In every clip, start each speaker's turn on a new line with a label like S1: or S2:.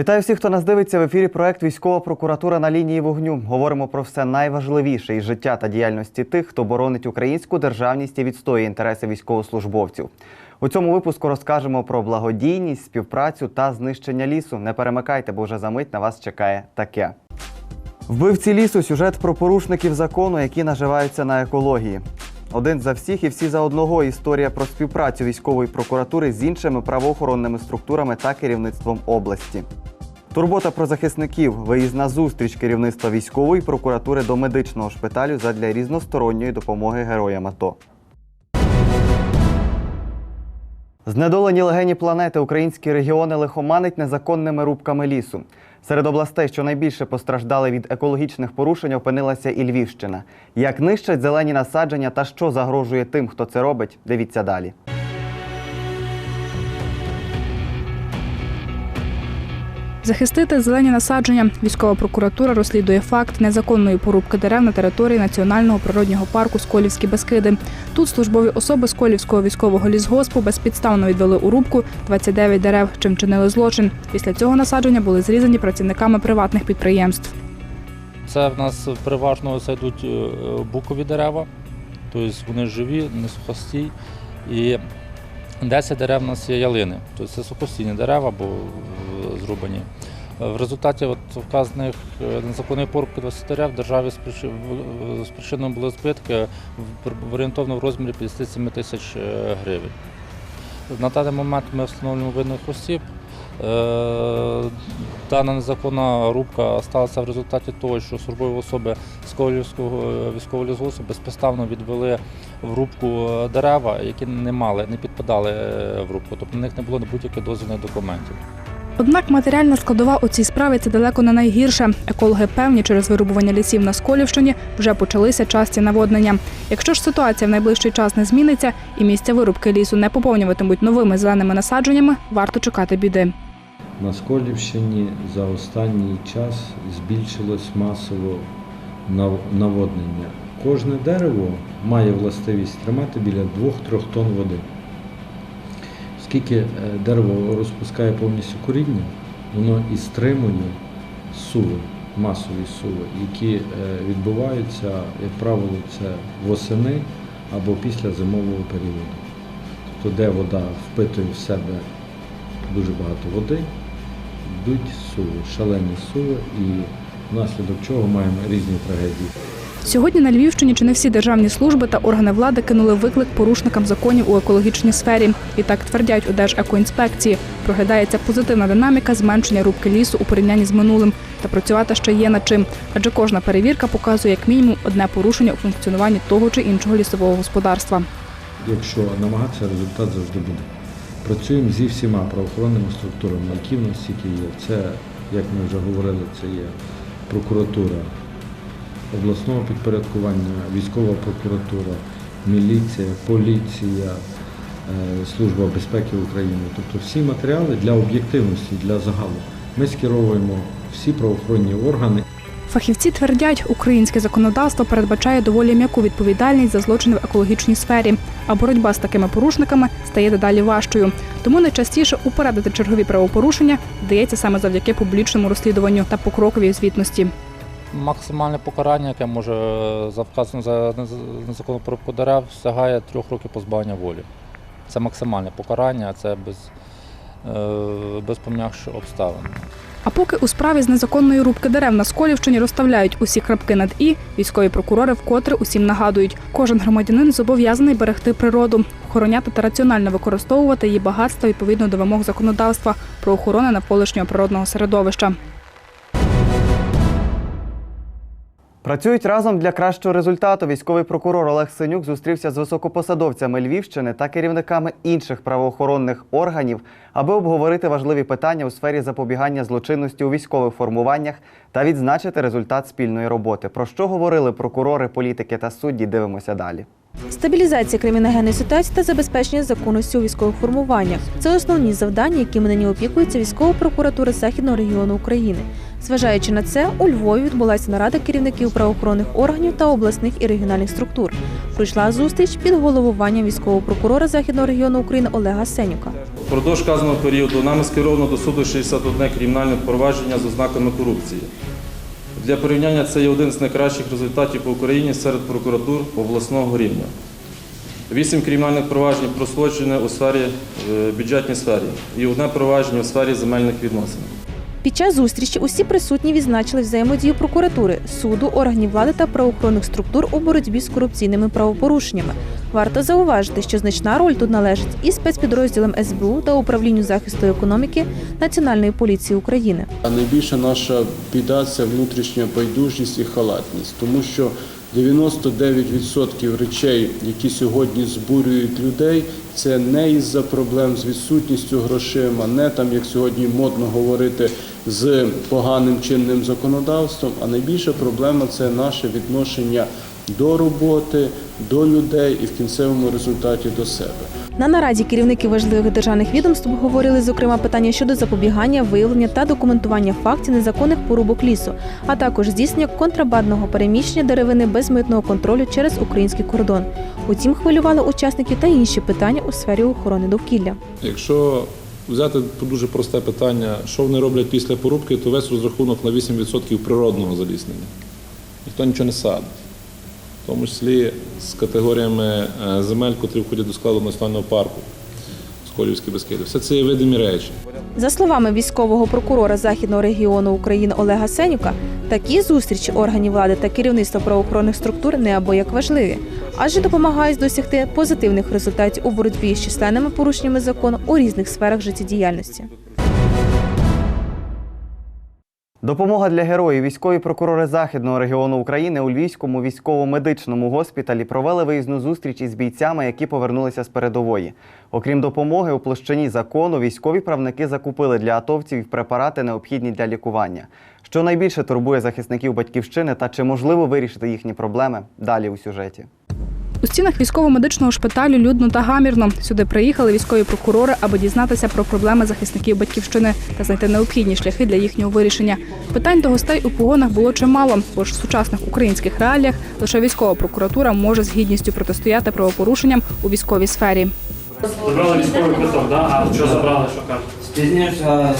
S1: Вітаю всіх, хто нас дивиться в ефірі. Проект Військова прокуратура на лінії вогню. Говоримо про все найважливіше із життя та діяльності тих, хто боронить українську державність і відстоює інтереси військовослужбовців. У цьому випуску розкажемо про благодійність, співпрацю та знищення лісу. Не перемикайте, бо вже за мить на вас чекає таке. Вбивці лісу сюжет про порушників закону, які наживаються на екології. Один за всіх і всі за одного. Історія про співпрацю військової прокуратури з іншими правоохоронними структурами та керівництвом області. Турбота про захисників, виїзна зустріч керівництва військової прокуратури до медичного шпиталю задля різносторонньої допомоги героям АТО. Знедолені легені планети українські регіони лихоманить незаконними рубками лісу. Серед областей, що найбільше постраждали від екологічних порушень, опинилася і Львівщина. Як нищать зелені насадження та що загрожує тим, хто це робить, дивіться далі.
S2: Захистити зелені насадження. Військова прокуратура розслідує факт незаконної порубки дерев на території національного природнього парку Сколівські Бескиди. Тут службові особи Сколівського військового лісгоспу безпідставно відвели у рубку 29 дерев, чим чинили злочин. Після цього насадження були зрізані працівниками приватних підприємств.
S3: Це в нас переважно це йдуть е, букові дерева, тобто вони живі, не сухості. І 10 дерев у нас є ялини, тобто це сухостійні дерева, бо е, зрубані. Е, В результаті от вказаних е, незаконної порубки 20 дерев державі спричи- в- е, спричинено були збитки в- в орієнтовно в розмірі 57 тисяч гривень. На даний момент ми встановлюємо винних осіб. Дана незаконна рубка сталася в результаті того, що службові особи Сколівського військового лісгоспу безпідставно відвели в рубку дерева, які не мали, не підпадали в рубку, тобто на них не було будь-яких дозвільних документів.
S2: Однак матеріальна складова у цій справі це далеко не найгірше. Екологи певні, через вирубування лісів на Сколівщині вже почалися часті наводнення. Якщо ж ситуація в найближчий час не зміниться і місця вирубки лісу не поповнюватимуть новими зеленими насадженнями, варто чекати біди.
S4: На Сколівщині за останній час збільшилось масово нав- наводнення. Кожне дерево має властивість тримати біля 2-3 тонн води. Оскільки е, дерево розпускає повністю коріння, воно і стримує суви, масові суви, які е, відбуваються, як правило, це восени або після зимового періоду. Тобто, де вода впитує в себе дуже багато води, йдуть суви, шалені суви, і внаслідок чого маємо різні трагедії.
S2: Сьогодні на Львівщині чи не всі державні служби та органи влади кинули виклик порушникам законів у екологічній сфері. І так твердять у Держекоінспекції. Проглядається позитивна динаміка зменшення рубки лісу у порівнянні з минулим. Та працювати ще є над чим. Адже кожна перевірка показує як мінімум одне порушення у функціонуванні того чи іншого лісового господарства.
S4: Якщо намагатися, результат завжди буде. Працюємо зі всіма правоохоронними структурами, які в нас тільки є. Це, як ми вже говорили, це є прокуратура обласного підпорядкування, військова прокуратура, міліція, поліція, е, Служба безпеки України. Тобто всі матеріали для об'єктивності, для загалу. Ми скеровуємо всі правоохоронні органи
S2: Фахівці твердять, українське законодавство передбачає доволі м'яку відповідальність за злочини в екологічній сфері, а боротьба з такими порушниками стає дедалі важчою. Тому найчастіше упередити чергові правопорушення вдається саме завдяки публічному розслідуванню та покроковій звітності.
S3: Максимальне покарання, яке може е, за вказано за незаконну порубку дерев, сягає трьох років позбавлення волі. Це максимальне покарання, це без, е, без пом'якших обставин.
S2: А поки у справі з незаконної рубки дерев на Сколівщині розставляють усі крапки над і, військові прокурори вкотре усім нагадують: кожен громадянин зобов'язаний берегти природу, охороняти та раціонально використовувати її багатства відповідно до вимог законодавства про охорону навколишнього природного середовища.
S1: Працюють разом для кращого результату. Військовий прокурор Олег Синюк зустрівся з високопосадовцями Львівщини та керівниками інших правоохоронних органів, аби обговорити важливі питання у сфері запобігання злочинності у військових формуваннях та відзначити результат спільної роботи. Про що говорили прокурори, політики та судді? Дивимося далі.
S5: Стабілізація криміногенної ситуації та забезпечення законності у військових формуваннях це основні завдання, якими нині опікується військова прокуратура Західного регіону України. Зважаючи на це, у Львові відбулася нарада керівників правоохоронних органів та обласних і регіональних структур. Пройшла зустріч під головуванням військового прокурора Західного регіону України Олега Сенюка.
S6: Впродовж вказаного періоду нами скеровано до суду 61 кримінальне провадження з ознаками корупції. Для порівняння це є один з найкращих результатів по Україні серед прокуратур обласного рівня. Вісім кримінальних проваджень просводжені у сфері е, бюджетній сфері і одне провадження у сфері земельних відносин.
S5: Під час зустрічі усі присутні відзначили взаємодію прокуратури, суду, органів влади та правоохоронних структур у боротьбі з корупційними правопорушеннями. Варто зауважити, що значна роль тут належить і спецпідрозділам СБУ та управлінню захисту економіки Національної поліції України.
S7: А найбільша наша біда це внутрішня байдужість і халатність, тому що 99% речей, які сьогодні збурюють людей, це не із-за проблем з відсутністю грошима, не там, як сьогодні модно говорити, з поганим чинним законодавством. А найбільша проблема це наше відношення до роботи, до людей і в кінцевому результаті до себе.
S5: На нараді керівники важливих державних відомств обговорили зокрема питання щодо запобігання, виявлення та документування фактів незаконних порубок лісу, а також здійснення контрабандного переміщення деревини без митного контролю через український кордон. Утім, хвилювали учасників та інші питання у сфері охорони довкілля.
S8: Якщо взяти дуже просте питання, що вони роблять після порубки, то весь розрахунок на 8% природного заліснення. Ніхто нічого не садить. Тому числі з категоріями е, земель, котрі входять до складу національного парку, Сколівські Бескиди. Все це є видимі речі.
S5: За словами військового прокурора Західного регіону України Олега Сенюка, такі зустрічі органів влади та керівництва правоохоронних структур неабияк важливі, адже допомагають досягти позитивних результатів у боротьбі з численними порушеннями закону у різних сферах життєдіяльності.
S1: Допомога для героїв. Військові прокурори Західного регіону України у Львівському військово-медичному госпіталі провели виїзну зустріч із бійцями, які повернулися з передової. Окрім допомоги у площині закону, військові правники закупили для атовців препарати, необхідні для лікування. Що найбільше турбує захисників батьківщини та чи можливо вирішити їхні проблеми? Далі у сюжеті.
S2: У стінах військово-медичного шпиталю людно та гамірно. Сюди приїхали військові прокурори, аби дізнатися про проблеми захисників батьківщини та знайти необхідні шляхи для їхнього вирішення. Питань до гостей у погонах було чимало, бо ж в сучасних українських реаліях лише військова прокуратура може з гідністю протистояти правопорушенням у військовій сфері.
S9: Забрали військовий квиток, да? А що забрали, що кажуть?
S10: Спізнився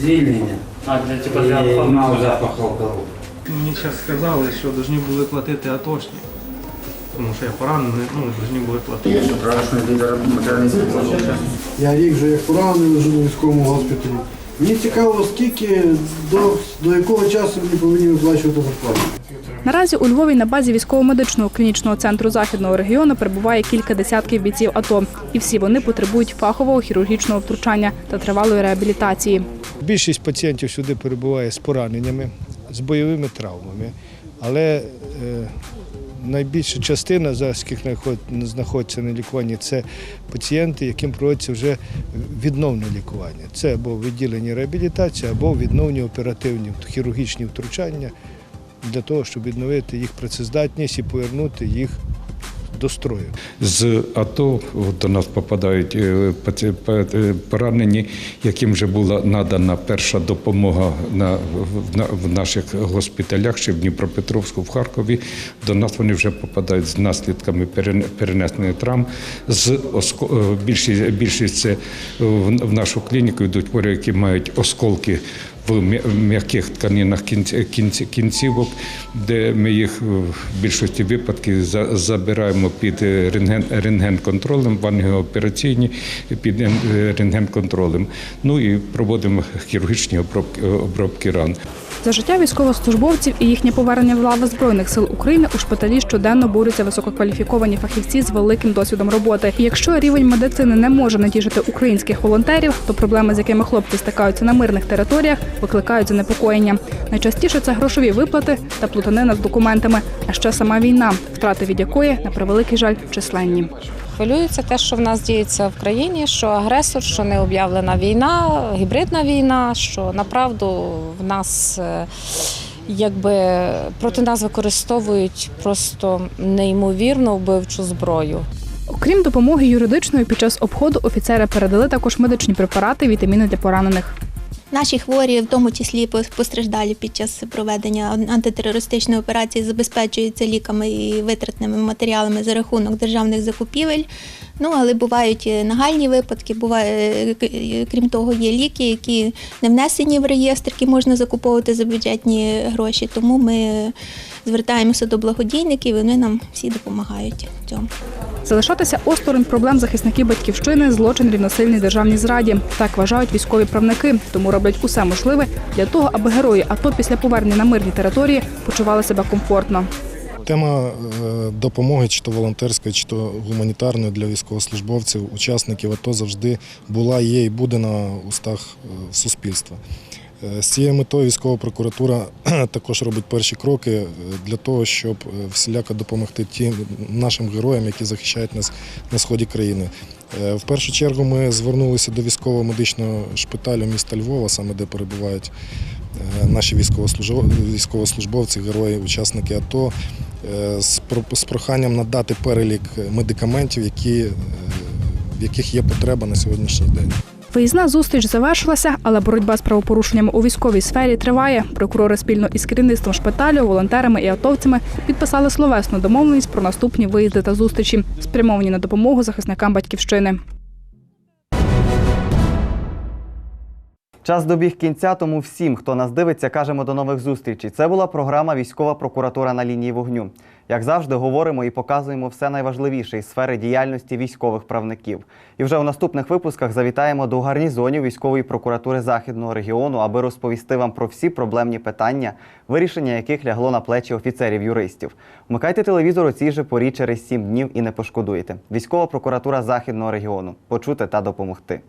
S10: звільнення
S9: А, для типу для
S10: і мав запах алкоголю.
S11: Мені зараз сказали, що повинні були платити атошні. Тому що я поранений, ну, повинні були платити.
S12: Я рік вже як поранений лежу у військовому госпіталі. Мені цікаво, скільки до, до якого часу мені повинні виплачувати зарплату.
S2: Наразі у Львові на базі військово-медичного клінічного центру західного регіону перебуває кілька десятків бійців АТО, і всі вони потребують фахового хірургічного втручання та тривалої реабілітації.
S13: Більшість пацієнтів сюди перебуває з пораненнями, з бойовими травмами, але е, найбільша частина, зараз знаходиться на лікуванні, це пацієнти, яким проводиться вже відновне лікування. Це або відділення реабілітації, або відновні оперативні хірургічні втручання для того, щоб відновити їх працездатність і повернути їх до.
S14: З АТО до нас попадають е, е, поранені, яким вже була надана перша допомога на, в, на- в наших госпіталях, чи в Дніпропетровську, в Харкові. До нас вони вже попадають з наслідками перен- перенесених травм. З е, більшість, більшість це в нашу клініку йдуть хворі, які мають осколки в м'яких тканинах кінці- кінці- кінцівок, де ми їх в більшості випадків за- забираємо під е, рентген, рентген-контролем, в ангіоопераційні під е, рентген-контролем. Ну і проводимо хірургічні обробки, обробки ран.
S2: За життя військовослужбовців і їхнє повернення в лави збройних сил України у шпиталі щоденно борються висококваліфіковані фахівці з великим досвідом роботи. І якщо рівень медицини не може натішити українських волонтерів, то проблеми, з якими хлопці стикаються на мирних територіях, викликають занепокоєння. Найчастіше це грошові виплати та плутанина з документами, а ще сама війна, втрати від якої на превеликий жаль численні.
S15: Хвилюється те, що в нас діється в країні, що агресор, що не об'явлена війна, гібридна війна, що направду в нас е, якби проти нас використовують просто неймовірно вбивчу зброю.
S2: Окрім допомоги юридичної, під час обходу офіцери передали також медичні препарати, вітаміни для поранених.
S16: Наші хворі, в тому числі постраждалі під час проведення антитерористичної операції, забезпечуються ліками і витратними матеріалами за рахунок державних закупівель. Ну, але бувають нагальні випадки. Буває, крім того, є ліки, які не внесені в реєстр, які можна закуповувати за бюджетні гроші. Тому ми звертаємося до благодійників, і вони нам всі допомагають в цьому.
S2: Залишатися осторонь проблем захисників батьківщини злочин рівносильний державній зраді. Так вважають військові правники, тому роблять усе можливе для того, аби герої АТО після повернення на мирні території почували себе комфортно.
S17: Тема е, допомоги, чи то волонтерської, чи то гуманітарної для військовослужбовців, учасників АТО завжди була, є і буде на устах е, суспільства. Е, З цією метою військова прокуратура також робить перші кроки е, для того, щоб е, всіляко допомогти тим нашим героям, які захищають нас на сході країни. В першу чергу ми звернулися до військово-медичного шпиталю міста Львова, саме де перебувають наші військовослужбов- військовослужбовці, герої, учасники АТО, з про- з проханням надати перелік медикаментів, які, в яких є потреба на сьогоднішній день.
S2: Виїзна зустріч завершилася, але боротьба з правопорушеннями у військовій сфері триває. Прокурори спільно із керівництвом шпиталю, волонтерами і атовцями підписали словесну домовленість про наступні виїзди та зустрічі, спрямовані на допомогу захисникам батьківщини.
S1: Час добіг кінця, тому всім, хто нас дивиться, кажемо до нових зустрічей. Це була програма Військова прокуратура на лінії вогню. Як завжди, говоримо і показуємо все найважливіше із сфери діяльності військових правників. І вже у наступних випусках завітаємо до гарнізонів військової прокуратури західного регіону, аби розповісти вам про всі проблемні питання, вирішення яких лягло на плечі офіцерів-юристів. Вмикайте телевізор у цій же порі через сім днів і не пошкодуєте. Військова прокуратура західного регіону почути та допомогти.